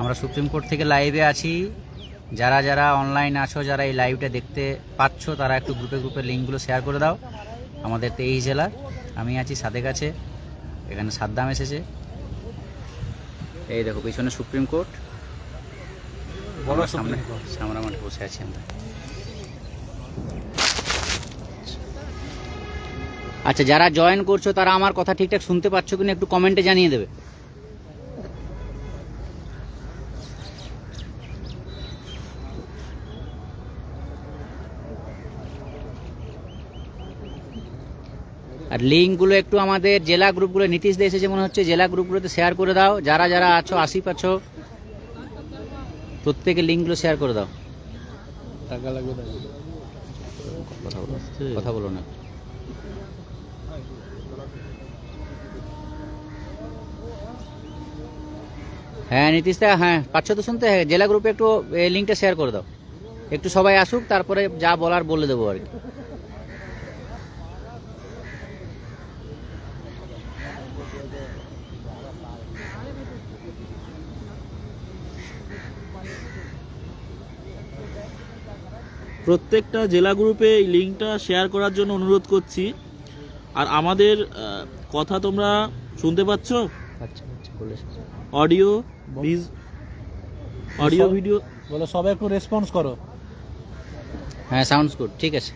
আমরা supreme court থেকে লাইভে আছি। যারা যারা অনলাইন আছো যারা এই লাইভটা দেখতে পাচ্ছ তারা একটু গ্রুপে গ্রুপে লিঙ্কগুলো শেয়ার করে দাও। আমাদের তেইশ জেলার আমি আছি সাদেক কাছে এখানে সাদ্দাম এসেছে। এই দেখো পিছনে সুপ্রিম কোর্ট। সামনে কোর্ট। সামনামাটি বসে আছি আমরা। আচ্ছা যারা জয়েন করছ তারা আমার কথা ঠিকঠাক শুনতে পাচ্ছ কিনা একটু কমেন্টে জানিয়ে দেবে। আর লিঙ্কগুলো একটু আমাদের জেলা গ্রুপগুলো নীতিশ দে এসেছে মনে হচ্ছে জেলা গ্রুপগুলোতে শেয়ার করে দাও। যারা যারা আছো আসিফ আছো প্রত্যেকে লিঙ্কগুলো শেয়ার করে দাও। টাকা লাগবে কথা বলো না। হ্যাঁ নীতিশ দা হ্যাঁ পাচ্ছ তো শুনতে? হ্যাঁ জেলা গ্রুপে একটু লিঙ্কটা শেয়ার করে দাও। একটু সবাই আসুক তারপরে যা বলার বলে দেবো আর কি। প্রত্যেকটা জেলা গ্রুপে এই লিঙ্কটা শেয়ার করার জন্য অনুরোধ করছি। আর আমাদের কথা তোমরা শুনতে পাচ্ছ? আচ্ছা আচ্ছা। Audio audio video. বলো সবাই একটু রেসপন্স করো। হ্যাঁ সাউন্ডস গুড ঠিক আছে।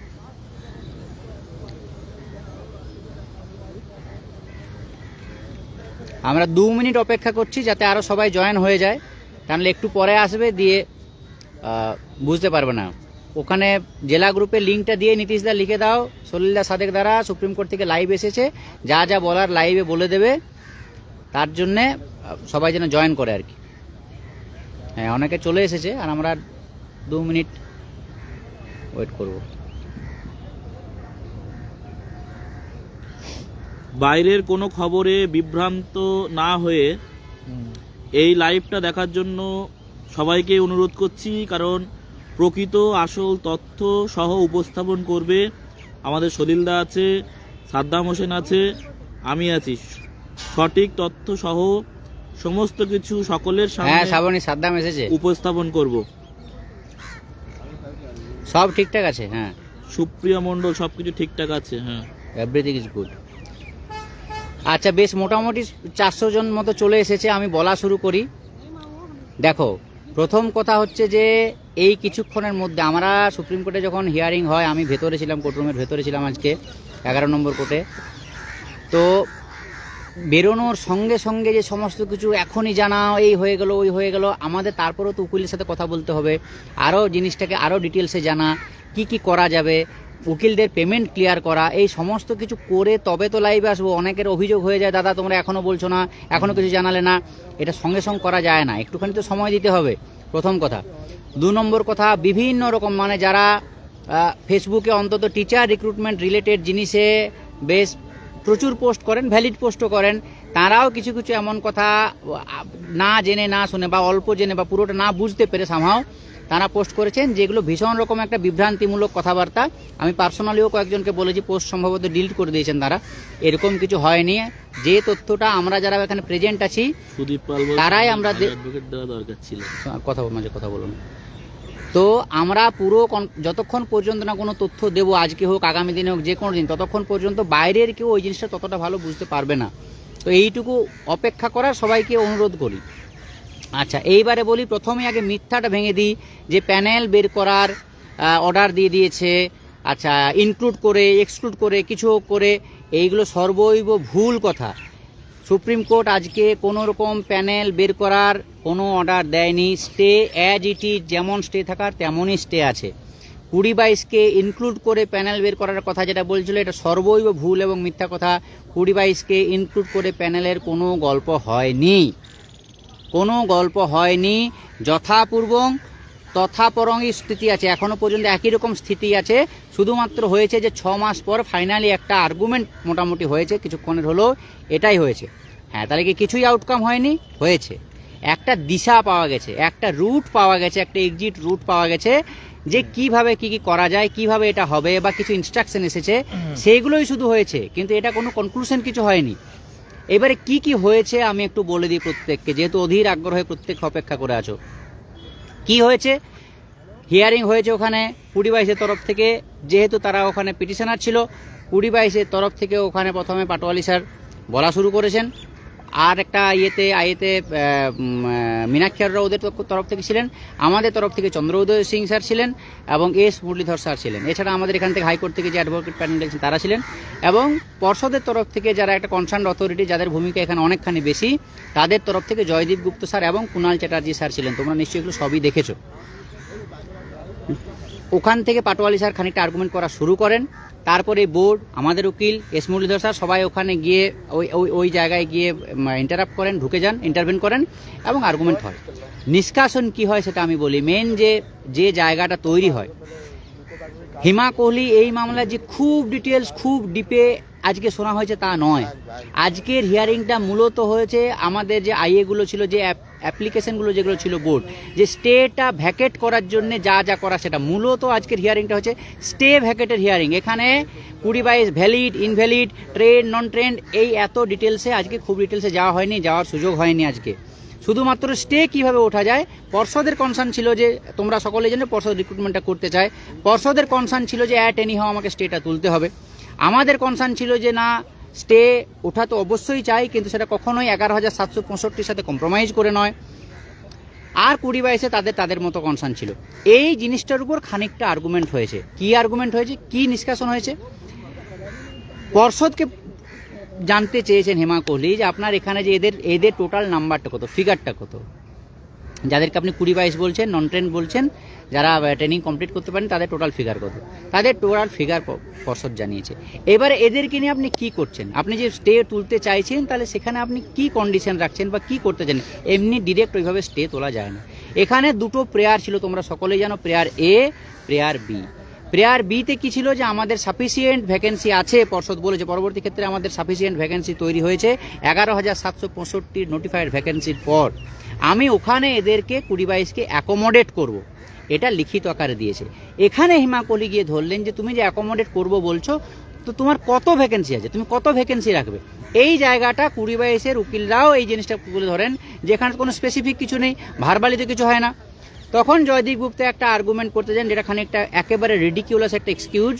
আমরা দু মিনিট অপেক্ষা করছি যাতে আরও সবাই জয়েন হয়ে যায়। তাহলে একটু পরে আসবে দিয়ে বুঝতে পারবে না। ওখানে জেলা গ্রুপের লিঙ্কটা দিয়ে নীতিশদা লিখে দাও সলিলদা সাদেক দ্বারা সুপ্রিম কোর্ট থেকে লাইভ এসেছে যা যা বলার লাইভে বলে দেবে তার জন্যে সবাই যেন জয়েন করে আর কি। হ্যাঁ অনেকে চলে এসেছে আর আমরা দু মিনিট ওয়েট করব। বাইরের কোনো খবরে বিভ্রান্ত না হয়ে এই লাইভটা দেখার জন্য সবাইকে অনুরোধ করছি কারণ প্রকৃত আসল তথ্য সহ উপস্থাপন করবে আমাদের সলিলদা আছে সাদ্দাম হোসেন আছে আমি আছি। সঠিক তথ্য সহ সমস্ত কিছু সকলের হ্যাঁ সামনে শ্রাবণী সাদ্দাম এসেছে। উপস্থাপন করব। সব ঠিকঠাক আছে হ্যাঁ। সুপ্রিয়া মণ্ডল সবকিছু ঠিকঠাক আছে হ্যাঁ। এভরিথিং ইজ গুড আচ্ছা বেশ মোটামুটি চারশো জন মতো চলে এসেছে আমি বলা শুরু করি। দেখো প্রথম কথা হচ্ছে যে, এই কিছুক্ষণের মধ্যে আমরা সুপ্রিম কোর্টে যখন হিয়ারিং হয়, আমি ভেতরে ছিলাম কোর্টরুমের ভেতরে ছিলাম আজকে, এগারো নম্বর কোর্টে। তো বেরোনোর সঙ্গে সঙ্গে যে সমস্ত কিছু এখনই জানা, এই হয়ে গেল, ওই হয়ে গেল, আমাদের তারপরেও তো উকিলের সাথে কথা বলতে হবে। আরও জিনিসটাকে আরও ডিটেলসে জানা, কি কি করা যাবে উকিলদের পেমেন্ট ক্লিয়ার করা, এই সমস্ত কিছু করে তবে তো লাইভে আসব, অনেকের অভিযোগ হয়ে যায়, দাদা, তোমরা এখনও বলছো না এখনও কিছু জানালে না। এটা সঙ্গে সঙ্গে করা যায় না, একটুখানি তো সময় দিতে হবে, প্রথম কথা। দু নম্বর কথা, বিভিন্ন রকম মানে যারা ফেসবুকে অন্তত টিচার রিক্রুটমেন্ট রিলেটেড জিনিসে বেশ প্রচুর পোস্ট করেন ভ্যালিড পোস্টও করেন, তারাও কিছু কিছু এমন কথা না জেনে, না শুনে, বা অল্প জেনে, বা পুরোটা না বুঝতে পেরে সামহাও তারা পোস্ট করেছেন যেগুলো ভীষণ রকম একটা বিভ্রান্তিমূলক কথাবার্তা। আমি পার্সোনালিও কয়েকজনকে বলেছি পোস্ট সম্ভবত ডিলিট করে দিয়েছেন তারা। এরকম কিছু হয়নি। যে তথ্যটা আমরা যারা এখানে প্রেজেন্ট আছি তারাই আমরা কথা মাঝে কথা বলুন। তো আমরা পুরো যতক্ষণ পর্যন্ত না কোনো তথ্য দেবো আজকে হোক আগামী দিনে হোক যে কোনো দিন ততক্ষণ পর্যন্ত বাইরের কেউ ওই জিনিসটা ততটা ভালো বুঝতে পারবে না। তো এইটুকু অপেক্ষা করার সবাইকে অনুরোধ করি। আচ্ছা এইবারে বলি প্রথমে আগে মিথ্যাটা ভেঙে দিই, যে প্যানেল বের করার অর্ডার দিয়ে দিয়েছে আচ্ছা ইনক্লুড করে এক্সক্লুড করে, কিছু করে, এইগুলো সর্বৈব ভুল কথা। সুপ্রিম কোর্ট আজকে কোনো রকম প্যানেল বের করার কোনো অর্ডার দেয়নি স্টে অ্যাজ ইট ইজ যেমন স্টে থাকার তেমনই স্টে আছে। কুড়ি বাইশকে ইনক্লুড করে প্যানেল বের করার কথা যেটা বলছিল, এটা সর্বৈব ভুল এবং মিথ্যা কথা। কুড়ি বাইশকে ইনক্লুড করে প্যানেলের কোনো গল্প হয়নি। কোনো গল্প হয়নি। যথাপূর্বং তথাপরঙ্গই স্থিতি আছে। এখনও পর্যন্ত একই রকম স্থিতি আছে। শুধুমাত্র হয়েছে যে ছ মাস পর ফাইনালি একটা আর্গুমেন্ট মোটামুটি হয়েছে কিছুক্ষণের হলো এটাই হয়েছে। হ্যাঁ তাহলে কি কিছুই আউটকাম হয়নি? হয়েছে। একটা দিশা পাওয়া গেছে একটা রুট পাওয়া গেছে একটা এক্সিট রুট পাওয়া গেছে যে কীভাবে কি কি করা যায় কীভাবে এটা হবে বা কিছু ইনস্ট্রাকশন এসেছে সেইগুলোই শুধু হয়েছে। কিন্তু এটা কোনো কনক্লুশন কিছু হয়নি। এবারে কি কি হয়েছে আমি একটু বলে দিই প্রত্যেককে। যেহেতু অধীর আগ্রহে প্রত্যেক অপেক্ষা করে আছো। কি হয়েছে? হিয়ারিং হয়েছে ওখানে কুড়ি বাইশের তরফ থেকে, যেহেতু তারা ওখানে পিটিশনার ছিল কুড়ি বাইশের তরফ থেকে ওখানে প্রথমে পাটোয়ালি স্যার বলা শুরু করেছেন। আর একটা ইয়েতে, আইয়েতে মীনাক্ষী আরোরা ওদের তরফ- থেকে ছিলেন। আমাদের তরফ থেকে চন্দ্র উদয় সিং স্যার ছিলেন এবং এস মুরলীধর স্যার ছিলেন। এছাড়া আমাদের এখান থেকে হাইকোর্ট থেকে যে অ্যাডভোকেট প্যানেল দেখছেন তারা ছিলেন। এবং পর্ষদের তরফ থেকে যারা একটা কনসার্ন অথরিটি যাদের ভূমিকা এখানে অনেকখানি বেশি, তাদের তরফ থেকে জয়দীপ গুপ্ত স্যার এবং কুণাল চ্যাটার্জি স্যার ছিলেন। তোমরা নিশ্চয়ই এগুলো সবই দেখেছ। ওখান থেকে পাটোয়ালি স্যার খানিকটা আর্গুমেন্ট করা শুরু করেন। তারপরে বোর্ড, আমাদের উকিল, এস মুরলীধর স্যার, সবাই ওখানে গিয়ে ওই ওই ওই জায়গায় গিয়ে ইন্টারাপ্ট করেন, ঢুকে যান ইন্টারভেন করেন এবং আর্গুমেন্ট হয়। নিষ্কাশন কি হয় সেটা আমি বলি। মেন যে যে জায়গাটা তৈরি হয়। হিমা কোহলি এই মামলায় যে খুব ডিটেলস খুব ডিপে আজকে শোনা হয়েছে তা নয়। আজকের হিয়ারিংটা মূলত হয়েছে আমাদের যে আইএগুলো ছিল যে অ্যাপ্লিকেশনগুলো যেগুলো ছিল বোর্ড যে স্টেটা ভ্যাকেট করার জন্য যা যা করা সেটা। মূলত আজকের হিয়ারিংটা হচ্ছে স্টে ভ্যাকেটের হিয়ারিং এখানে কুড়ি বাইশ valid invalid train non trained এই এত ডিটেলসে আজকে খুব ডিটেলসে যাওয়া হয়নি যাওয়ার সুযোগ হয়নি আজকে। শুধুমাত্র স্টে কীভাবে ওঠা যায়? পর্ষদের কনসার্ন ছিল যে তোমরা সকলে জন্য পর্ষদ রিক্রুটমেন্টটা করতে চায়। পর্ষদের কনসার্ন ছিল যে অ্যাট এনি হাও আমাকে স্টেটা তুলতে হবে। আমাদের কনসার্ন ছিল যে না স্টে ওঠা তো অবশ্যই চাই, কিন্তু সেটা কখনোই এগারো হাজার সাতশো পঁয়ষট্টির সাথে কম্প্রোমাইজ করে নয়। আর কুড়ি বাইশে তাদের তাদের মতো কনসার্ন ছিল। এই জিনিসটার উপর খানিকটা আর্গুমেন্ট হয়েছে। কি আর্গুমেন্ট হয়েছে? কি নিষ্কাশন হয়েছে? পর্ষদকে জানতে চেয়েছেন হেমা কোহলি যে আপনার এখানে যে এদের এদের টোটাল নাম্বারটা কত ফিগারটা কত? যাদেরকে আপনি কুড়ি বাইশ বলছেন নন ট্রেন বলছেন যারা ট্রেনিং কমপ্লিট করতে পারেন, তাদের টোটাল ফিগার কত? তাদের টোটাল ফিগার পর্ষদ জানিয়েছে। এবারে এদেরকে নিয়ে আপনি কি করছেন? আপনি যে স্টে তুলতে চাইছেন, তাহলে সেখানে আপনি কি কন্ডিশন রাখছেন বা কি করতে চান এমনি ডিরেক্ট ওইভাবে স্টে তোলা যায় না। এখানে দুটো প্রেয়ার ছিল, তোমরা সকলেই জানো prayer A prayer B prayer বিতে কি ছিল যে, আমাদের সাফিসিয়েন্ট ভ্যাকেন্সি আছে, পর্ষদ বলেছে, পরবর্তী ক্ষেত্রে আমাদের সাফিসিয়েন্ট ভ্যাকেন্সি তৈরি হয়েছে, এগারো হাজার সাতশো পঁয়ষট্টি নোটিফাইড ভ্যাকেন্সির পর। আমি ওখানে এদেরকে কুড়ি বাইশকে অ্যাকোমোডেট করব। এটা লিখিত আকারে দিয়েছে। এখানে হিমাকলি গিয়ে ধরলেন যে, তুমি যে অ্যাকোমোডেট করব বলছো, তো তোমার কত ভ্যাকেন্সি আছে? তুমি কত ভ্যাকেন্সি রাখবে? এই জায়গাটা কুড়ি বাইশের উকিলরাও এই জিনিসটা তুলে ধরেন, যেখানে কোনো স্পেসিফিক কিছু নেই ভারবালিতে কিছু হয় না। তখন জয়দীপ গুপ্তা একটা আর্গুমেন্ট করতে যান, যেটা খানিকটা একেবারে রেডিকিউলাস একটা এক্সকিউজ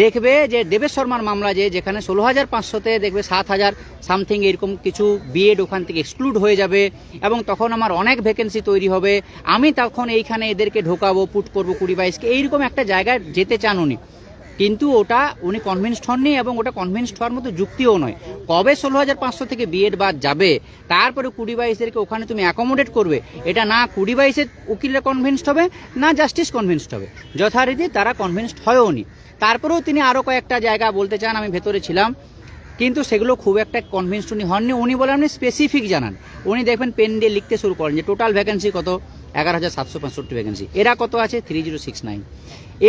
দেখবে যে দেবেশ শর্মার মামলা যে, যেখানে ষোলো হাজার পাঁচশোতে দেখবে সাত হাজার সামথিং এরকম কিছু বিএড ওখান থেকে এক্সক্লুড হয়ে যাবে এবং তখন আমার অনেক ভ্যাকেন্সি তৈরি হবে। আমি তখন এইখানে এদেরকে ঢোকাবো পুট করব কুড়ি বাইশকে এইরকম একটা জায়গায় যেতে চান উনি। কিন্তু ওটা উনি কনভিন্সড হননি এবং ওটা কনভিন্সড হওয়ার মতো যুক্তিও নয়। কবে ষোলো হাজার পাঁচশো থেকে বিএড বাদ যাবে? তারপরে কুড়ি বাইশেরকে ওখানে তুমি অ্যাকোমোডেট করবে? এটা না কুড়ি বাইশের উকিলরা কনভিন্সড হবে, না জাস্টিস কনভিন্সড হবে। যথারীতি তারা কনভিন্সড হয়ও নি তারপরেও তিনি আরও কয়েকটা জায়গা বলতে চান, আমি ভেতরে ছিলাম। কিন্তু সেগুলো খুব একটা কনভিন্স উনি হননি। উনি বলে আপনি স্পেসিফিক জানান। উনি দেখবেন পেন দিয়ে লিখতে শুরু করেন যে টোটাল ভ্যাকেন্সি কত? এগারো হাজার সাতশো পঁয়ষট্টি ভ্যাকেন্সি এরা কত আছে? থ্রি জিরো সিক্স নাইন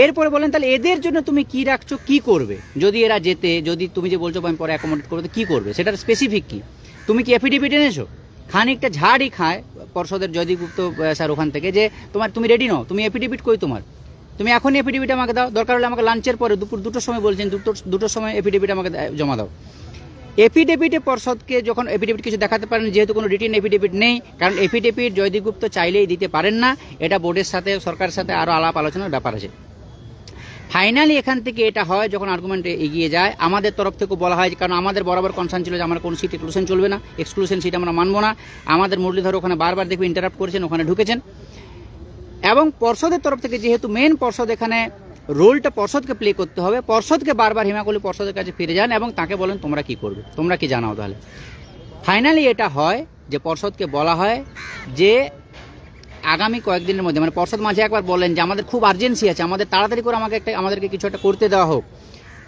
এরপরে বলেন, তাহলে এদের জন্য তুমি কি রাখছো? কি করবে? যদি এরা যেতে, যদি তুমি যে বলছো, আমি পরে অ্যাকোমোডেট করবে কি করবে? সেটার স্পেসিফিক কি? তুমি কি এফিডেভিট এনেছো? খানিকটা ঝাড়ই খায় পর্ষদের জয়দীপ গুপ্ত স্যার ওখান থেকে যে, তোমার, তুমি রেডি নও? তুমি এফিডেভিট কই তোমার? তুমি এখনই এফিডেভিট আমাকে দাও। দরকার হলে আমাকে লাঞ্চের পরে দুপুর দুটোর সময় বলছেন, দুটো, দুটোর সময় এফিডেভিট আমাকে জমা দাও। এফিডেভিটে পর্ষদকে যখন এফিডেভিট কিছু দেখাতে পারেন, যেহেতু কোনো রিটেন এফিডেভিট নেই, কারণ এফিডেভিট জয়দীপ গুপ্ত চাইলেই দিতে পারেন না, এটা বোর্ডের সাথে, সরকারের সাথে আরও আলাপ আলোচনার ব্যাপার আছে। ফাইনালি এখান থেকে এটা হয় যখন আর্গুমেন্টে এগিয়ে যায়। আমাদের তরফ থেকে বলা হয়, কারণ আমাদের বরাবর কনসার্ন ছিল যে আমার কোনো সিট এক্সক্লুশন চলবে না এক্সক্লুশন সিট আমরা মানবো না। আমাদের মুরলীধর ওখানে বারবার দেখবে ইন্টারাপ্ট করেছেন, ওখানে ঢুকেছেন। এবং পর্ষদের তরফ থেকে যেহেতু মেন পর্ষদ এখানে রোলটা পর্ষদকে প্লে করতে হবে, পর্ষদকে বারবার হিমাকলি পর্ষদের কাছে ফিরে যান এবং তাকে বলেন, তোমরা কি করবে? তোমরা কি জানাও তাহলে? ফাইনালি এটা হয় যে পর্ষদকে বলা হয় যে আগামী কয়েকদিনের মধ্যে মানে পর্ষদ মাঝে একবার বলেন যে, আমাদের খুব আর্জেন্সি আছে, আমাদের তাড়াতাড়ি করে আমাকে একটা, আমাদেরকে কিছু একটা করতে দেওয়া হোক।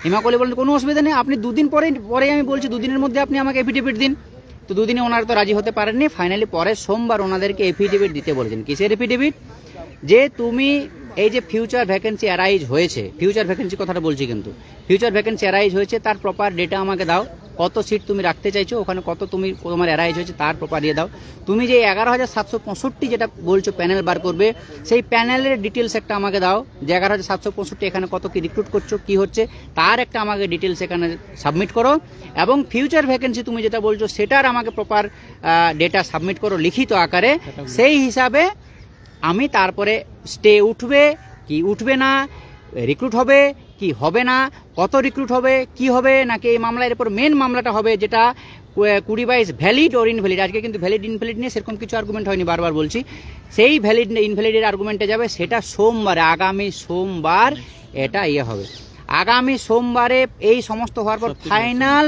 হিমাকলি বলেন কোনো অসুবিধা নেই, আপনি দুদিন পরে পরে আমি বলছি, দুদিনের মধ্যে আপনি আমাকে এফিডেভিট দিন। তো দুদিনে ওনারা তো রাজি হতে পারেননি। ফাইনালি পরে সোমবার ওনাদেরকে এফিডেভিট দিতে বলেছেন। কিসের এফিডেভিট যে তুমি এই যে ফিউচার ভ্যাকেন্সি অ্যারাইজ হয়েছে ফিউচার ভ্যাকেন্সি কথাটা বলছি কিন্তু ফিউচার ভ্যাকেন্সি অ্যারাইজ হয়েছে তার প্রপার ডেটা আমাকে দাও কত সিট তুমি রাখতে চাইছো ওখানে কত তুমি তোমার অ্যারাইজ হয়েছে তার প্রপার দিয়ে দাও। তুমি যে এগারো হাজার সাতশো পঁয়ষট্টি যেটা বলছো প্যানেল বার করবে সেই প্যানেলের ডিটেলস একটা আমাকে দাও যে এগারো হাজার সাতশো পঁয়ষট্টি এখানে কত কি রিক্রুট করছ কি হচ্ছে তার একটা আমাকে ডিটেলস এখানে সাবমিট করো। এবং ফিউচার ভ্যাকেন্সি তুমি যেটা বলছো সেটার আমাকে প্রপার ডেটা সাবমিট করো লিখিত আকারে। সেই হিসাবে আমি তারপরে স্টে উঠবে কি উঠবে না রিক্রুট হবে কি হবে না কত রিক্রুট হবে কি হবে নাকি এই মামলার এরপর মেন মামলাটা হবে যেটা কুড়ি বাইশ ভ্যালিড ওর ইনভ্যালিড আজকে কিন্তু ভ্যালিড ইনভ্যালিড নিয়ে সেরকম কিছু আর্গুমেন্ট হয়নি বারবার বলছি। সেই ভ্যালিড ইনভ্যালিডের আর্গুমেন্টে যাবে সেটা সোমবারে আগামী সোমবার এটা ইয়ে হবে। আগামী সোমবারে এই সমস্ত হওয়ার পর ফাইনাল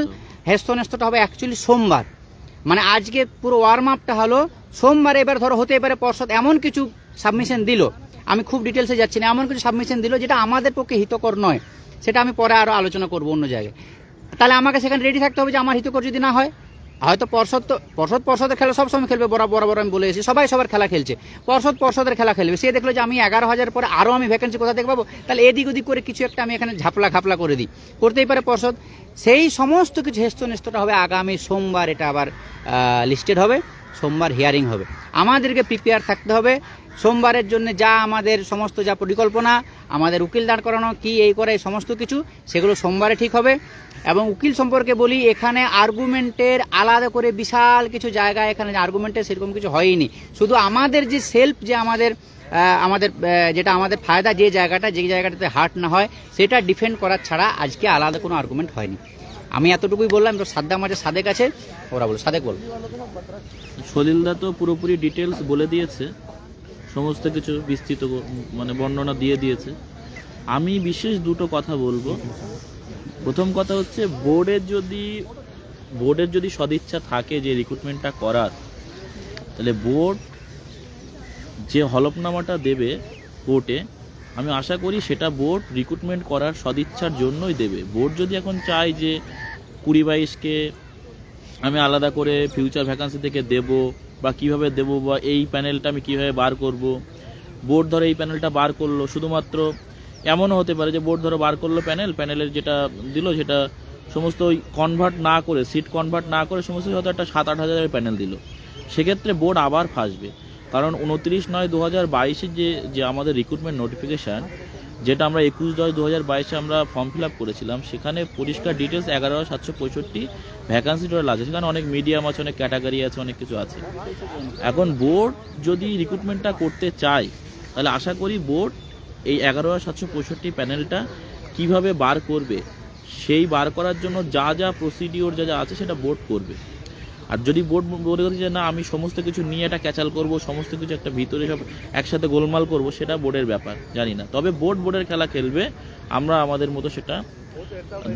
হেস্তনেস্তটা হবে অ্যাকচুয়ালি সোমবার। মানে আজকে পুরো ওয়ার্ম আপটা হলো সোমবারে এবার ধরো হতে পারে পর্ষদ এমন কিছু সাবমিশন দিল। আমি খুব ডিটেলসে যাচ্ছি না, এমন কিছু সাবমিশন দিল যেটা আমাদের পক্ষে হিতকর নয়। সেটা আমি পরে আরও আলোচনা করব অন্য জায়গায়। তাহলে আমাকে সেখানে রেডি থাকতে হবে যে আমার হিতকর যদি না হয়। হয়তো পর্ষদ তো পর্ষদ পর্ষদের খেলা সবসময় খেলবে, বরাবর বরাবর আমি বলে এসেছি। সবাই সবার খেলা খেলছে। পর্ষদ পর্ষদের খেলা খেলবে। সে দেখল যে আমি এগারো হাজার পরে আরও আমি ভ্যাকেন্সি কোথা থেকে পাবো তাহলে এদিক ওদিক করে কিছু একটা আমি এখানে ঝাপলা ঘাপলা করে দিই। করতেই পারে পর্ষদ। সেই সমস্ত কিছু হেস্ত নেস্তটা হবে আগামী সোমবার, এটা আবার লিস্টেড হবে। সোমবার হিয়ারিং হবে। আমাদেরকে প্রিপেয়ার থাকতে হবে। সোমবারের জন্য যা আমাদের সমস্ত যা পরিকল্পনা, আমাদের উকিল দাঁড় করানো, কি, এই করে সমস্ত কিছু, সেগুলো সোমবারে ঠিক হবে। এবং উকিল সম্পর্কে বলি, এখানে আর্গুমেন্টের আলাদা করে বিশাল কিছু জায়গা এখানে আর্গুমেন্টের সেরকম কিছু হয়নি। শুধু আমাদের যে সেলফ যে আমাদের আমাদের যেটা আমাদের ফায়দা, যে জায়গাটা, যে জায়গাটাতে হার্ট না হয়, সেটা ডিফেন্ড করার ছাড়া আজকে আলাদা কোনো আর্গুমেন্ট হয়নি। আমি এতটুকুই বললাম তো সাদ্দা মাঝে সাদেক আছে, ওরা বলো সাদেক বল। সলিলদা তো পুরোপুরি ডিটেলস বলে দিয়েছে, সমস্ত কিছু বিস্তৃত মানে বর্ণনা দিয়ে দিয়েছে। আমি বিশেষ দুটো কথা বলব। প্রথম কথা হচ্ছে বোর্ডের যদি বোর্ডের যদি সদিচ্ছা থাকে যে রিক্রুটমেন্টটা করার, তাহলে বোর্ড যে হলফনামাটা দেবে কোর্টে আমি আশা করি সেটা বোর্ড রিক্রুটমেন্ট করার সদিচ্ছার জন্যই দেবে। বোর্ড যদি এখন চায় যে কুড়ি বাইশকে আমি আলাদা করে ফিউচার ভ্যাকান্সি থেকে দেব বা কীভাবে দেব বা এই প্যানেলটা আমি কীভাবে বার করব। বোর্ড ধরে এই প্যানেলটা বার করল, শুধুমাত্র এমনও হতে পারে যে বোর্ড ধরে বার করল প্যানেল প্যানেলের যেটা দিল সেটা সমস্ত ওই কনভার্ট না করে সিট কনভার্ট না করে সমস্ত হয়তো একটা সাত আট হাজারের প্যানেল দিল। সেক্ষেত্রে বোর্ড আবার ফাঁসবে। কারণ উনত্রিশ নয় দু হাজার বাইশের যে যে আমাদের রিক্রুটমেন্ট নোটিফিকেশান যেটা আমরা একুশ দশ দু হাজার বাইশে আমরা ফর্ম ফিল আপ করেছিলাম, সেখানে পরিষ্কার ডিটেলস এগারো সাতশো পঁয়ষট্টি ভ্যাকান্সি টোটাল আছে। সেখানে অনেক মিডিয়াম আছে, অনেক ক্যাটাগরি আছে, অনেক কিছু আছে। এখন বোর্ড যদি রিক্রুটমেন্টটা করতে চায়, তাহলে আশা করি বোর্ড এই এগারো হাজার সাতশো পঁয়ষট্টি প্যানেলটা কীভাবে বার করবে, সেই বার করার জন্য যা যা প্রসিডিওর যা যা আছে সেটা বোর্ড করবে। আর যদি বোর্ড বলে করে যে, না, আমি সমস্ত কিছু নিয়ে একটা ক্যাচাল করব, সমস্ত কিছু একটা ভিতরে সব একসাথে গোলমাল করব, সেটা বোর্ডের ব্যাপার, জানি না। তবে বোর্ড বোর্ডের খেলা খেলবে, আমরা আমাদের মতো সেটা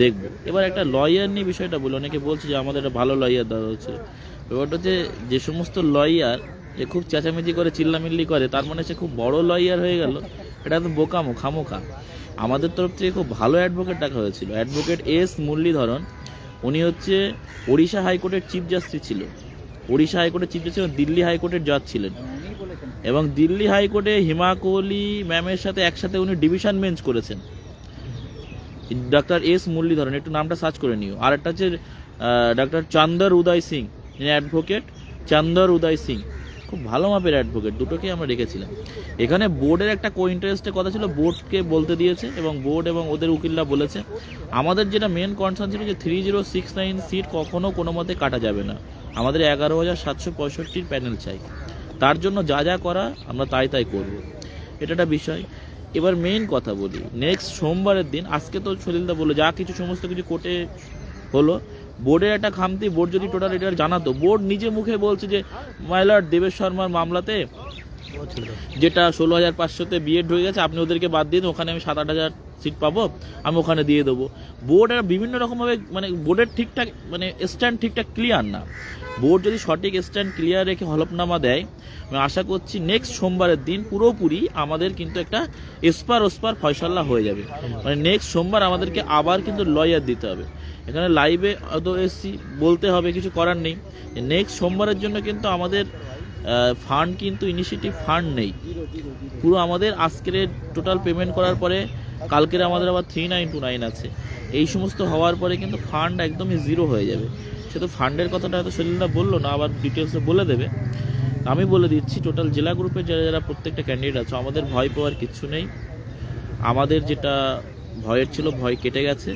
দেখব। এবার একটা লয়ার নিয়ে বিষয়টা বলি, অনেকে বলছে যে, আমাদের একটা ভালো লয়ার দেওয়া হচ্ছে ব্যাপারটা হচ্ছে যে সমস্ত লয়ার যে খুব চেঁচামেচি করে, চিল্লামিল্লি করে, তার মানে সে খুব বড় লয়ার হয়ে গেল, এটা তো বোকামো, খামোখা। আমাদের তরফ থেকে খুব ভালো অ্যাডভোকেট ডাকা হয়েছিল। অ্যাডভোকেট এস মুরলীধরন উনি হচ্ছে ওড়িশা হাইকোর্টের চিফ জাস্টিস ছিল ওড়িশা হাইকোর্টের চিফ জাস্টিস দিল্লি হাইকোর্টের জাজ ছিলেন। এবং দিল্লি হাইকোর্টে হিমা কোহলি ম্যামের সাথে একসাথে উনি ডিভিশন বেঞ্চ করেছেন। ডাক্তার এস মুরলীধরন, একটু নামটা সার্চ করে নিও। আর একটা হচ্ছে ডাক্তার চান্দর উদয় সিং অ্যাডভোকেট চান্দর উদয় সিং। খুব ভালো মাপের অ্যাডভোকেট দুটোকেই আমরা রেখেছিলাম। এখানে বোর্ডের একটা কো ইন্টারেস্টের কথা ছিল বোর্ডকে বলতে দিয়েছে এবং বোর্ড এবং ওদের উকিলরা বলেছে, আমাদের যেটা মেন কনসার্ন ছিল যে three zero six nine seat কখনও কোনো মতে কাটা যাবে না। আমাদের এগারো হাজার সাতশো পঁয়ষট্টির প্যানেল চাই। তার জন্য যা যা করা, আমরা তাই তাই করব। এটা একটা বিষয়। এবার মেইন কথা বলি নেক্সট সোমবারের দিন, আজকে তো সলিলদা বলল, যা কিছু সমস্ত কিছু কোর্টে হলো বোর্ডের একটা খামতি বোর্ড যদি টোটাল এটা জানাতো বোর্ড নিজে মুখে বলছে যে মাইলার দেবেশ শর্মার মামলাতে যেটা ষোলো হাজার পাঁচশোতে বিএড হয়ে গেছে আপনি ওদেরকে বাদ দিন, ওখানে আমি সাত আট হাজার সিট পাবো, আমি ওখানে দিয়ে দেবো। বোর্ড একটা বিভিন্ন রকমভাবে মানে বোর্ডের ঠিকঠাক মানে স্ট্যান্ড ঠিকঠাক ক্লিয়ার না। বোর্ড যদি সঠিক স্ট্যান্ড ক্লিয়ার রেখে হলফনামা দেয়, আমি আশা করছি নেক্সট সোমবারের দিন পুরোপুরি আমাদের কিন্তু একটা এসপার ওসপার ফয়সাল্লা হয়ে যাবে। মানে নেক্সট সোমবার আমাদেরকে আবার কিন্তু লয়ার দিতে হবে। এখানে লাইভে তো এসছি, বলতে হবে, কিছু করার নেই। নেক্সট সোমবারের জন্য কিন্তু আমাদের ফান্ড কিন্তু ইনিশিয়েটিভ ফান্ড নেই। পুরো আমাদের আজকের টোটাল পেমেন্ট করার পরে কালকের আমাদের আবার থ্রি নাইন টু নাইন আছে। এই সমস্ত হওয়ার পরে কিন্তু ফান্ড একদমই জিরো হয়ে যাবে। সে তো ফান্ডের কথাটা হয়তো সলিলদা বলল না, আবার ডিটেলসে বলে দেবে। আমি বলে দিচ্ছি টোটাল জেলা গ্রুপের যারা যারা প্রত্যেকটা ক্যান্ডিডেট আছে, আমাদের ভয় পাওয়ার কিচ্ছু নেই। আমাদের যেটা ভয়ের ছিল, ভয় কেটে গেছে।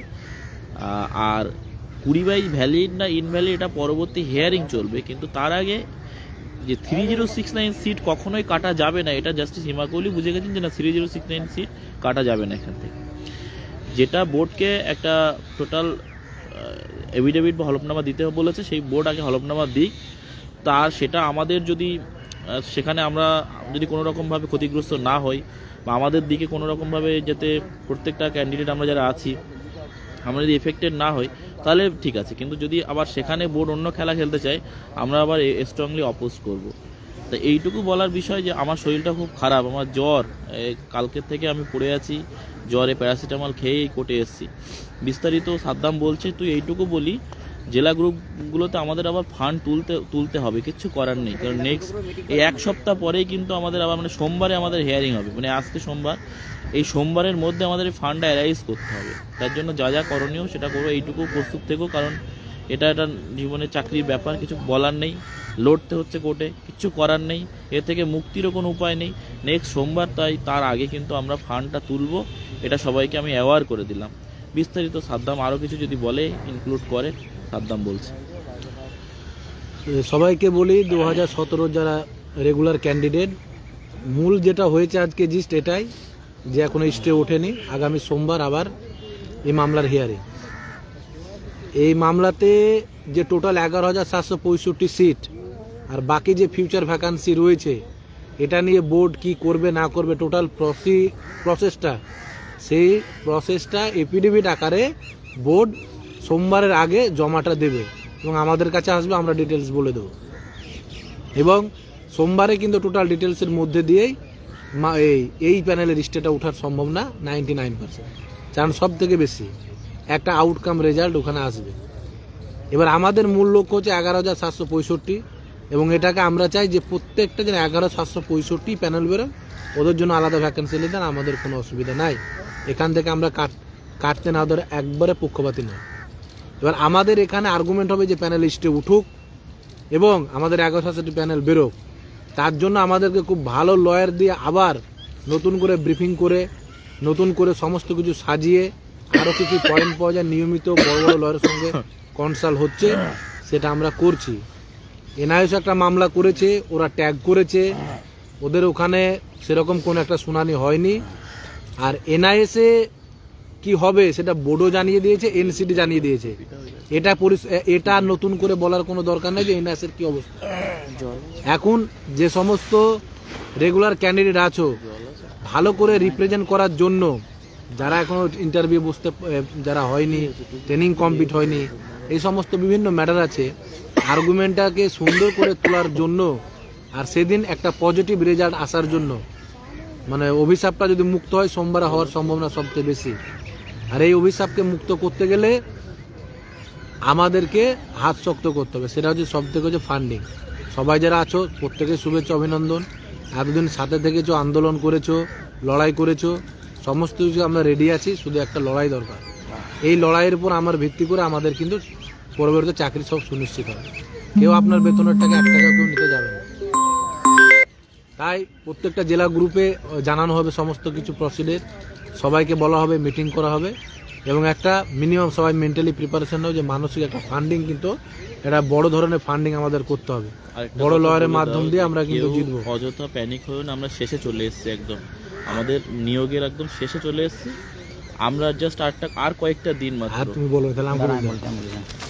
আর কুড়ি বাইশ ভ্যালিড না ইনভ্যালিড এটা পরবর্তী হেয়ারিং চলবে, কিন্তু তার আগে যে three zero six nine seat কখনোই কাটা যাবে না, এটা জাস্টিস হিমা কোহলি বুঝে গেছেন যে না three zero six nine seat কাটা যাবে না এখান থেকে। যেটা বোর্ডকে একটা টোটাল এভিডেভিট বা হলফনামা দিতে বলেছে, সেই বোর্ড আগে হলফনামা দিক। তার সেটা আমাদের যদি সেখানে আমরা যদি কোনো রকমভাবে ক্ষতিগ্রস্ত না হই, বা আমাদের দিকে কোনো রকমভাবে যাতে প্রত্যেকটা ক্যান্ডিডেট আমরা যারা আছি, আমরা যদি এফেক্টেড না হই তাহলে ঠিক আছে, কিন্তু যদি আবার সেখানে বোর্ড অন্য খেলা খেলতে চায়, আমরা আবার স্ট্রংলি অপোজ করব। তো এইটুকু বলার বিষয় যে আমার শরীরটা খুব খারাপ, আমার জ্বর কালকের থেকে আমি পড়ে আছি, জ্বরে প্যারাসিটামল খেয়েই কোটে এসেছি। বিস্তারিত সাদ্দাম বলছে, তুই এইটুকু বলি, জেলা গ্রুপগুলোতে আমাদের আবার ফান্ড তুলতে তুলতে হবে, কিচ্ছু করার নেই। কারণ নেক্সট এই এক সপ্তাহ পরেই কিন্তু আমাদের আবার মানে সোমবারে আমাদের হেয়ারিং হবে মানে আজকে সোমবার। এই সোমবারের মধ্যে আমাদের এই ফান্ডটা অ্যারাইজ করতে হবে। তার জন্য যা যা করণীয় সেটা করব, এইটুকু প্রস্তুত থেকো, কারণ এটা একটা জীবনে চাকরির ব্যাপার, কিছু বলার নেই। লড়তে হচ্ছে কোর্টে, কিছু করার নেই। এর থেকে মুক্তিরও কোনো উপায় নেই। নেক্সট সোমবার, তাই তার আগে কিন্তু আমরা ফান্ডটা তুলব। এটা সবাইকে আমি অ্যাওয়ার করে দিলাম। বিস্তারিত সাদ্দাম আরও কিছু যদি বলে ইনক্লুড করে, সাদ্দাম বলছে। সবাইকে বলি দু হাজার সতেরো যারা রেগুলার ক্যান্ডিডেট মূল যেটা হয়েছে আজকে জিস্ট এটাই যে এখনও স্টে ওঠেনি। আগামী সোমবার আবার এই মামলার হিয়ারিং এই মামলাতে যে টোটাল এগারো হাজার সাতশো পঁয়ষট্টি সিট আর বাকি যে ফিউচার ভ্যাকান্সি রয়েছে, এটা নিয়ে বোর্ড কি করবে, না করবে টোটাল প্রসি প্রসেসটা সেই প্রসেসটা এপিডিবিট আকারে বোর্ড সোমবারের আগে জমাটা দেবে এবং আমাদের কাছে আসবে, আমরা ডিটেলস বলে দেবো। এবং সোমবারে কিন্তু টোটাল ডিটেলসের মধ্যে দিয়েই মা- এই এই প্যানেলের স্টেটা ওঠার সম্ভব না নাইনটি নাইন পার্সেন্ট কারণ সব থেকে বেশি, একটা আউটকাম রেজাল্ট ওখানে আসবে। এবার আমাদের মূল লক্ষ্য হচ্ছে এগারো হাজার সাতশো পঁয়ষট্টি, এবং এটাকে আমরা চাই যে প্রত্যেকটা যেন এগারো সাতশো পঁয়ষট্টি প্যানেল বেরোয়, ওদের জন্য আলাদা ভ্যাকেন্সি দেন আমাদের কোনো অসুবিধা নাই। এখান থেকে আমরা কাট, কাটতে না ধরে একবারে পক্ষপাতি নয়। এবার আমাদের এখানে আর্গুমেন্ট হবে যে প্যানেল লিস্টে উঠুক, এবং আমাদের এগারো সাতষট্টি প্যানেল বেরোক। তার জন্য আমাদেরকে খুব ভালো লয়ার দিয়ে আবার নতুন করে ব্রিফিং করে, নতুন করে সমস্ত কিছু সাজিয়ে আরও কিছু পয়েন্ট পাওয়া যায়, নিয়মিত বড় বড় লয়ারের সঙ্গে কনসাল্ট হচ্ছে, সেটা আমরা করছি। এনআইএস একটা মামলা করেছে, ওরা ট্যাগ করেছে, ওদের ওখানে সেরকম কোনো একটা শুনানি হয়নি। আর এনআইএসে কি হবে সেটা বোর্ডও জানিয়ে দিয়েছে এনসিডি জানিয়ে দিয়েছে। এটা এটা নতুন করে বলার কোনো দরকার নেই যে এনআইএসের কি অবস্থা। এখন যে সমস্ত রেগুলার ক্যান্ডিডেট আছো ভালো করে রিপ্রেজেন্ট করার জন্য যারা এখনও ইন্টারভিউ বসতে যারা হয়নি ট্রেনিং কমপ্লিট হয়নি এই সমস্ত বিভিন্ন ম্যাটার আছে আর্গুমেন্টটাকে সুন্দর করে তোলার জন্য আর সেদিন একটা পজিটিভ রেজাল্ট আসার জন্য মানে অভিশাপটা যদি মুক্ত হয় সোমবারে হওয়ার সম্ভাবনা সবচেয়ে বেশি। আর এই অভিশাপকে মুক্ত করতে গেলে আমাদেরকে হাত শক্ত করতে হবে। সেটা হচ্ছে সব থেকে হচ্ছে ফান্ডিং সবাই যারা আছো, প্রত্যেকের শুভেচ্ছা, অভিনন্দন। এতদিন সাথে থেকেছো, আন্দোলন করেছ, লড়াই করেছ, সমস্ত কিছু আমরা রেডি আছি, শুধু একটা লড়াই দরকার। এই লড়াইয়ের উপর আমার ভিত্তি করে আমাদের কিন্তু পরবর্তীতে চাকরি সব সুনিশ্চিত হবে। কেউ আপনার বেতনের টাকা এক টাকা কেউ নিতে যাবে না। তাই প্রত্যেকটা জেলা গ্রুপে জানানো হবে সমস্ত কিছু প্রসিডের সবাইকে বলা হবে মিটিং করা হবে। এবং একটা মিনিমাম সবাই মেন্টালি প্রিপারেশন হবে যে মানসিক একটা ফান্ডিং কিন্তু একটা বড় ধরনের ফান্ডিং আমাদের করতে হবে। বড় লয়ারের মাধ্যম দিয়ে আমরা কিন্তু জিতবো। অযথা প্যানিক হয়ে না আমরা শেষে চলে এসেছি একদম। আমাদের নিয়োগের একদম শেষে চলে এসেছি। আমরা জাস্ট আটটা আর কয়েকটা দিন আর মাত্র। তুমি বলো তাহলে আমি।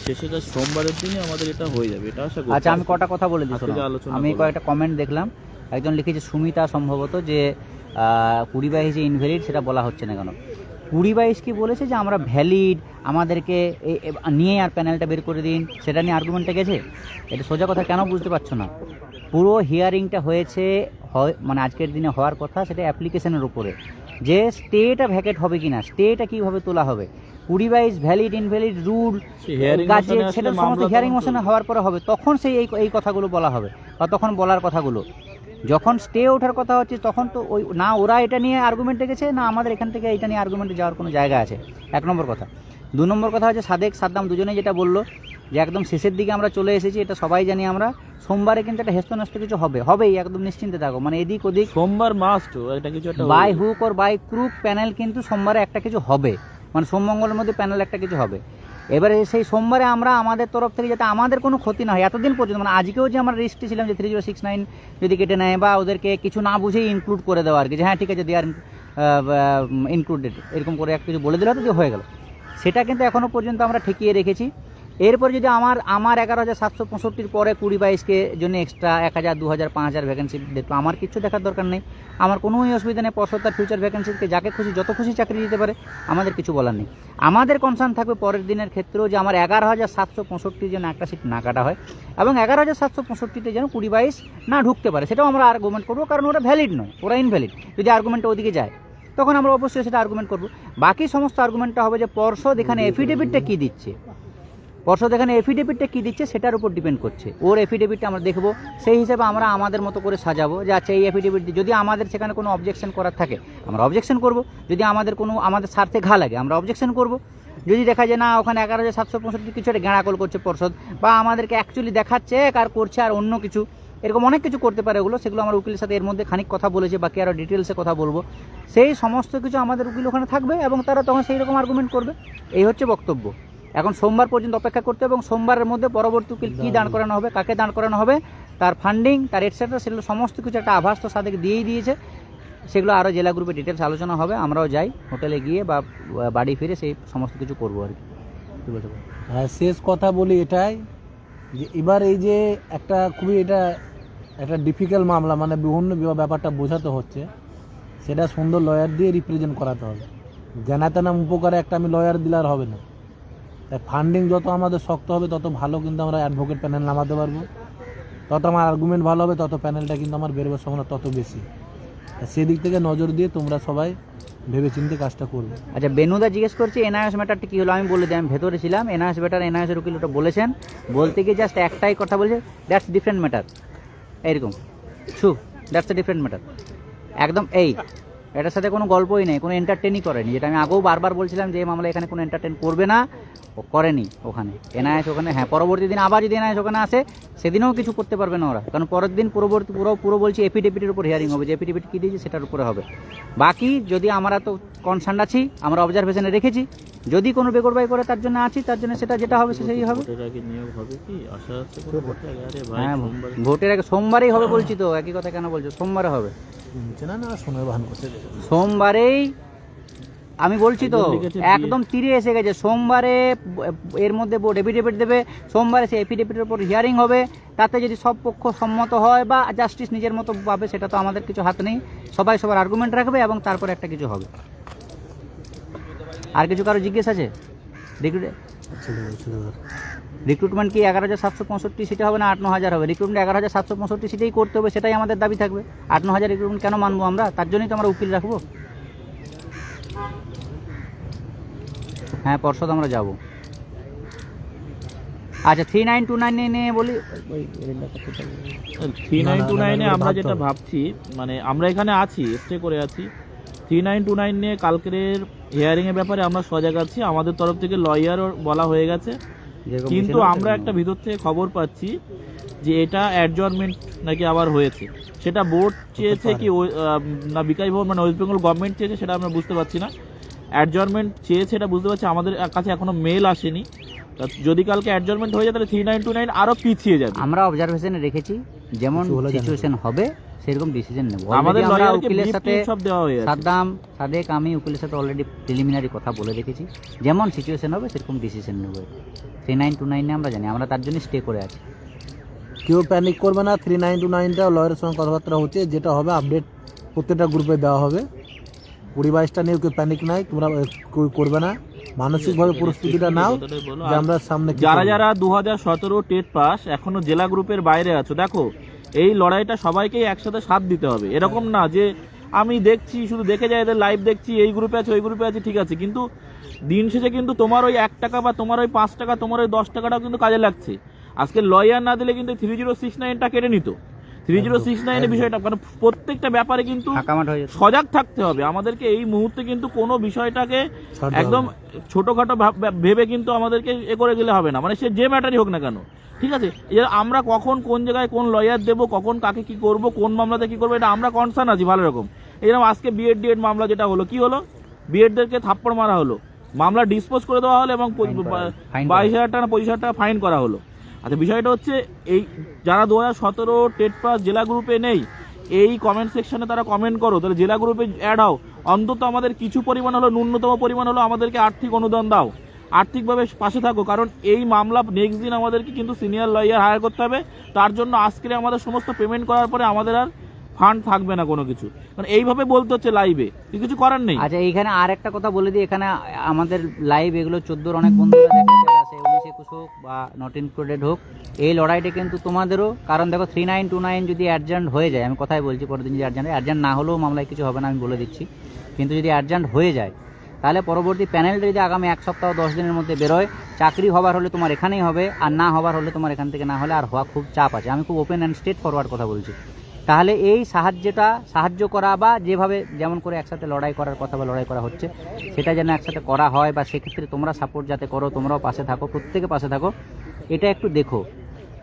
শেষে জাস্ট সোমবারের দিনে আমাদের এটা হয়ে যাবে এটা আশা করি আচ্ছা আমি কটা কথা বলে। যে আলোচনা আমি কয়েকটা কমেন্ট দেখলাম। একজন লিখেছে সুমিতা সম্ভবত যে কুড়ি বাইশ যে ইনভ্যালিড সেটা বলা হচ্ছে না কেন? কুড়ি বাইশ কি বলেছে যে আমরা ভ্যালিড আমাদেরকে নিয়ে আর প্যানেলটা বের করে দিন সেটা নিয়ে আর্গুমেন্টে গেছে? এটা সোজা কথা কেন বুঝতে পারছ না? পুরো হিয়ারিংটা হয়েছে হয়- মানে আজকের দিনে হওয়ার কথা সেটা অ্যাপ্লিকেশনের উপরে। যে স্টেটা ভ্যাকেট হবে কিনা স্টেটা কীভাবে তোলা হবে? কুড়ি বাইশ ভ্যালিড ইনভ্যালিড রুল motion সেটা সমস্ত হিয়ারিং মোশনে হওয়ার পরে হবে তখন সেই এই কথাগুলো বলা হবে বা তখন বলার কথাগুলো। যখন স্টে ওঠার কথা হচ্ছে তখন তো ওই না ওরা এটা নিয়ে আর্গুমেন্টে গেছে না আমাদের এখান থেকে এটা নিয়ে আর্গুমেন্টে যাওয়ার কোনো জায়গা আছে। এক নম্বর কথা। দু নম্বর কথা হচ্ছে সাদেক সাদ্দাম দুজনে যেটা বলল যে একদম শেষের দিকে আমরা চলে এসেছি এটা সবাই জানি আমরা সোমবারে কিন্তু একটা হেস্ত নষ্ট কিছু হবে হবেই একদম নিশ্চিন্তে থাকো। মানে এদিক ওদিক সোমবার মাস্ট এটা কিছু একটা by hook or by crook panel কিন্তু সোমবারে একটা কিছু হবে। মানে সোমমঙ্গলের মধ্যে প্যানেল একটা কিছু হবে। এবারে সেই সোমবারে আমরা আমাদের তরফ থেকে যাতে আমাদের কোনো ক্ষতি না হয়, এতদিন পর্যন্ত মানে আজকেও যে আমরা রিস্কটি ছিলাম যে থ্রি জিরো সিক্স নাইন যদি কেটে নেয় বা ওদেরকে কিছু না বুঝেই ইনক্লুড করে দেওয়া আর কি, যে হ্যাঁ ঠিক আছে দে আর ইনক্লুডেড এরকম করে এক কিছু বলে দিলে হয়তো হয়ে গেল। সেটা কিন্তু এখনও পর্যন্ত আমরা ঠেকিয়ে রেখেছি। এরপর যদি আমার আমার এগারো হাজার সাতশো পঁয়ষট্টির পরে কুড়ি বাইশকে জন্য এক্সট্রা এক হাজার, দু হাজার, পাঁচ হাজার ভ্যাকেন্সি দেখল। আমার কিছু দেখার দরকার নেই। আমার কোনোই অসুবিধা নেই পরশো তার ফিউচার ভ্যাকেন্সিকে যাকে খুশি, যত খুশি চাকরি দিতে পারে, আমাদের কিছু বলার নেই। আমাদের কনসার্ন থাকবে পরের দিনের ক্ষেত্রেও যে আমার এগারো হাজার সাতশো পঁয়ষট্টি যেন একটা সিট না কাটা হয় এবং এগারো হাজার সাতশো পঁয়ষট্টিতে যেন কুড়ি বাইশ না ঢুকতে পারে, সেটাও আমরা আর্গুমেন্ট করব, কারণ ওরা ভ্যালিড নয়, ওরা ইনভ্যালিড যদি আর্গুমেন্টটা ওদিকে যায়, তখন আমরা অবশ্যই সেটা আর্গুমেন্ট করব। বাকি সমস্ত আর্গুমেন্টটা হবে যে পর্ষদ এখানে এফিডেভিটটা কী দিচ্ছে? পর্ষদ এখানে এফিডেভিটটা কী দিচ্ছে সেটার উপর ডিপেন্ড করছে। ওর এফিডেভিটটা আমরা দেখব, সেই হিসেবে আমরা আমাদের মতো করে সাজাবো যে আচ্ছা এই এফিডেভিট যদি আমাদের সেখানে কোনো অবজেকশন করার থাকে, আমরা অবজেকশন করব। যদি আমাদের কোনো, আমাদের স্বার্থে ঘা লাগে, আমরা অবজেকশন করব। যদি দেখা যায় না, ওখানে এগারো হাজার সাতশো পঁয়ষট্টি কিছু একটা গেঁড়াকল করছে পর্ষদ, বা আমাদেরকে অ্যাকচুয়ালি দেখাচ্ছে এক আর করছে আর অন্য কিছু, এরকম অনেক কিছু করতে পারে ওগুলো, সেগুলো আমার উকিলের সাথে এর মধ্যে খানিক কথা বলেছে, বাকি আরও ডিটেলসে কথা বলব। সেই সমস্ত কিছু আমাদের উকিল ওখানে থাকবে এবং তারা তখন সেই রকম আর্গুমেন্ট করবে। এই হচ্ছে বক্তব্য। এখন সোমবার পর্যন্ত অপেক্ষা করতে হবে এবং সোমবারের মধ্যে পরবর্তী উকিল কী দাঁড় করানো হবে, কাকে দাঁড় করানো হবে, তার ফান্ডিং তার এটসেট্রা সেগুলো সমস্ত কিছু একটা আভাস তো সাদেক দিয়েই দিয়েছে। সেগুলো আরও জেলা গ্রুপে ডিটেলস আলোচনা হবে, আমরাও যাই হোটেলে গিয়ে বা বাড়ি ফিরে সেই সমস্ত কিছু করব আর কি? আর শেষ কথা বলি এটাই যে এবার এই যে একটা খুবই এটা, একটা ডিফিকাল্ট মামলা মানে বিভিন্ন ব্যাপারটা বোঝাতে হচ্ছে, সেটা সুন্দর লয়ার দিয়ে রিপ্রেজেন্ট করাতে হবে। জানাতে তেনা উপকারে একটা আমি লয়ার দিলে আর হবে না। তাই ফান্ডিং যত আমাদের শক্ত হবে, তত ভালো কিন্তু আমরা অ্যাডভোকেট প্যানেল নামাতে পারব। তত আমার আর্গুমেন্ট ভালো হবে, তত প্যানেলটা কিন্তু আমার বেরোবার সম্ভাবনা তত বেশি। সেদিক থেকে নজর দিয়ে তোমরা সবাই ভেবেচিন্তে কাজটা করবে। আচ্ছা বেনুদা জিজ্ঞেস করছে এনআইএস ম্যাটারটা কী হলো? আমি বলে দিই, আমি ভেতরে ছিলাম এনআইএস ম্যাটার এনআইএসের উকিল ওটা বলেছেন। বলতে গিয়ে জাস্ট একটাই কথা বলছে দ্যাটস ডিফারেন্ট ম্যাটার এইরকম। ছু দ্যাটস এ ডিফারেন্ট ম্যাটার একদম এই, এটার সাথে কোনো গল্পই নেই, কোনো এন্টারটেনই করেনি। যেটা আমি আগেও বারবার বলছিলাম যে, এই মামলা এখানে কোনো এন্টারটেন করবে না। ও করেনি ওখানে। এনআইএস ওখানে হ্যাঁ পরবর্তী দিন আবার যদি এনআইএস ওখানে আসে সেদিনও কিছু করতে পারবে না ওরা। কারণ পরের দিন পূর্ববর্তী পুরো পুরো বলছি এপিডেপিটের উপর হিয়ারিং হবে। যে এপিডেপিট কী দিয়েছে সেটার উপরে হবে। বাকি যদি আমরা তো কনসার্ন আছি আমরা অবজারভেশনে রেখেছি যদি কোনো বেগরবাই করে তার জন্য আছি তার জন্য সেটা যেটা হবে সেই হবে। হ্যাঁ ভোটের আগে সোমবারেই হবে বলছি তো একই কথা কেন বলছো? সোমবারে হবে। সোমবারেই আমি বলছি তো একদম তীরে এসে গেছে। সোমবারে এর মধ্যে বোর্ড এফিডেভিট দেবে। সোমবারে সেই এফিডেভিটের উপর হিয়ারিং হবে। তাতে যদি সব পক্ষ সম্মত হয় বা জাস্টিস নিজের মতো পাবে সেটা তো আমাদের কিছু হাত নেই। সবাই সবার আর্গুমেন্ট রাখবে এবং তারপরে একটা কিছু হবে। আর কিছু কারও জিজ্ঞেস আছে? রিক্রুটমেন্ট কি এগারো হাজার সাতশো পঁয়ষট্টি সিটে হবে না আট ন হাজার হবে? রিক্রুটমেন্ট এগারো হাজার সাতশো পঁয়ষট্টি সিটেই করতে হবে সেটাই আমাদের দাবি থাকবে। আট ন হাজার রিক্রুটমেন্ট কেন মানবো আমরা? তার জন্যই তো আমরা উকিল রাখব। হ্যাঁ পর্ষদ আমরা যাব। আচ্ছা থ্রি নাইন টু নাইন নিয়ে বলি। থ্রি নাইন টু নাইনে আমরা যেটা ভাবছি মানে আমরা এখানে আছি স্টে করে আছি। থ্রি নাইন টু নাইন নিয়ে কালকের হিয়ারিং এর ব্যাপারে আমরা সজাগ আছি। আমাদের তরফ থেকে লয়ার বলা হয়ে গেছে। কিন্তু আমরা একটা ভিতর থেকে খবর পাচ্ছি যে এটা অ্যাডজর্নমেন্ট নাকি আবার হয়েছে। সেটা বোর্ড চেয়েছে কি না বিকাশ ভবন মানে ওয়েস্ট বেঙ্গল গভর্নমেন্ট চেয়েছে সেটা আমরা বুঝতে পারছি না। অ্যাডজর্নমেন্ট চেয়েছে এটা বুঝতে পারছি আমাদের কাছে এখনও মেল আসেনি। তা যদি কালকে অ্যাডজর্নমেন্ট হয়ে যায় তাহলে থ্রি নাইন টু নাইন আরও পিছিয়ে যাবে। আমরা অবজারভেশনে রেখেছি যেমন সিচুয়েশন হবে সেরকম ডিসিশন নেব। আমাদের উকিলের সাথে সব দেওয়া হয়ে আছে সাদ্দাম সাদেক আমি উকিলের সাথে অলরেডি প্রিলিমিনারি কথা বলে রেখেছি। যেমন সিচুয়েশন হবে সেরকম ডিসিশন নেব। থ্রি নাইন টু নাইনে আমরা জানি আমরা তার জন্য স্টে করে আছি। কেউ প্যানিক করবে না থ্রি নাইন টু নাইনটা লয়ারের সঙ্গে কথাবার্তা হচ্ছে যেটা হবে আপডেট প্রত্যেকটা গ্রুপে দেওয়া হবে। কুড়ি বাইশটা নিয়েও কেউ প্যানিক নাই তোমরা করবে না। মানসিকভাবে পরিস্থিতিটা নাও যে আমরা সামনে যারা যারা দু হাজার সতেরো টেট পাস এখনও জেলা গ্রুপের বাইরে আছো দেখো এই লড়াইটা সবাইকেই একসাথে সাথ দিতে হবে। এরকম না যে আমি দেখছি শুধু দেখে যাই এদের লাইভ দেখছি এই গ্রুপে আছে ওই গ্রুপে আছে ঠিক আছে। কিন্তু দিন শেষে কিন্তু তোমার ওই এক টাকা বা তোমার ওই পাঁচ টাকা তোমার ওই দশ টাকাটাও কিন্তু কাজে লাগছে। আজকে লয়ার না দিলে কিন্তু থ্রি জিরো সিক্স নাইনটা কেটে নিত। থ্রি জিরো সিক্স নাইনের বিষয়টা মানে প্রত্যেকটা ব্যাপারে কিন্তু সজাগ থাকতে হবে। আমাদেরকে এই মুহূর্তে কিন্তু কোনো বিষয়টাকে একদম ছোটখাটো ভাব- কিন্তু আমাদেরকে এ করে গেলে হবে না। মানে সে যে ম্যাটারই হোক না কেন ঠিক আছে? আমরা কখন কোন জায়গায় কোন লয়ার দেবো কখন কাকে কি করব কোন মামলাতে কি করব এটা আমরা কনসার্ন আছি ভালো রকম। এরকম আজকে বিএড ডিএড মামলা যেটা হলো কি হলো? বিএডদেরকে থাপ্পড় মারা হলো। মামলা ডিসপোজ করে দেওয়া হলো এবং বাইশ হাজার টাকা পঁচিশ হাজার টাকা ফাইন করা হলো। আচ্ছা বিষয়টা হচ্ছে এই যারা দু হাজার সতেরো টেট পাস জেলা গ্রুপে নেই, এই কমেন্ট সেকশনে তারা কমেন্ট করো, তাহলে জেলা গ্রুপে অ্যাড হও। অন্তত আমাদের কিছু পরিমাণ হলো, ন্যূনতম পরিমাণ হলো আমাদেরকে আর্থিক অনুদান দাও। আর্থিকভাবে পাশে থাকো, কারণ এই মামলা নেক্সট দিন আমাদেরকে কিন্তু সিনিয়র লয়ার হায়ার করতে হবে। তার জন্য আজকে আমাদের সমস্ত পেমেন্ট করার পরে আমাদের আর ফান্ড থাকবে না কোনো কিছু। মানে এইভাবে বলতে হচ্ছে লাইভে কিছু করার নেই। আচ্ছা এইখানে আর একটা কথা বলে দিই, এখানে আমাদের লাইভ এগুলো চোদ্দোর অনেক বন্ধুরা একুশ হোক বা নট ইনক্লুডেড হোক, এই লড়াইটা কিন্তু তোমাদেরও, কারণ দেখো থ্রি নাইন টু নাইন যদি অ্যাডজান্ট হয়ে যায়, আমি কথাই বলছি পরের দিন যদি অ্যাডজান্ট অ্যাডজান্ট না হলেও মামলায় কিছু হবে না, আমি বলে দিচ্ছি। কিন্তু যদি অ্যাডজান্ট হয়ে যায়, তাহলে পরবর্তী প্যানেলটা যদি আগামী এক সপ্তাহ দশ দিনের মধ্যে বেরোয়, চাকরি হবার হলে তোমার এখানেই হবে, আর না হবার হলে তোমার এখান থেকে না হলে আর হওয়া খুব চাপ আছে। আমি খুব ওপেন অ্যান্ড স্ট্রেট ফরওয়ার্ড কথা বলছি। তাহলে এই সাহায্যটা সাহায্য করা বা যেভাবে যেমন করে একসাথে লড়াই করার কথা বা লড়াই করা হচ্ছে সেটা যেন একসাথে করা হয় বা সেক্ষেত্রে তোমরা সাপোর্ট যাতে করো তোমরাও পাশে থাকো প্রত্যেকে পাশে থাকো এটা একটু দেখো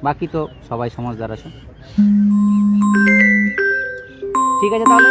বাকি তো সবাই সমাজদার আছে ঠিক আছে তাহলে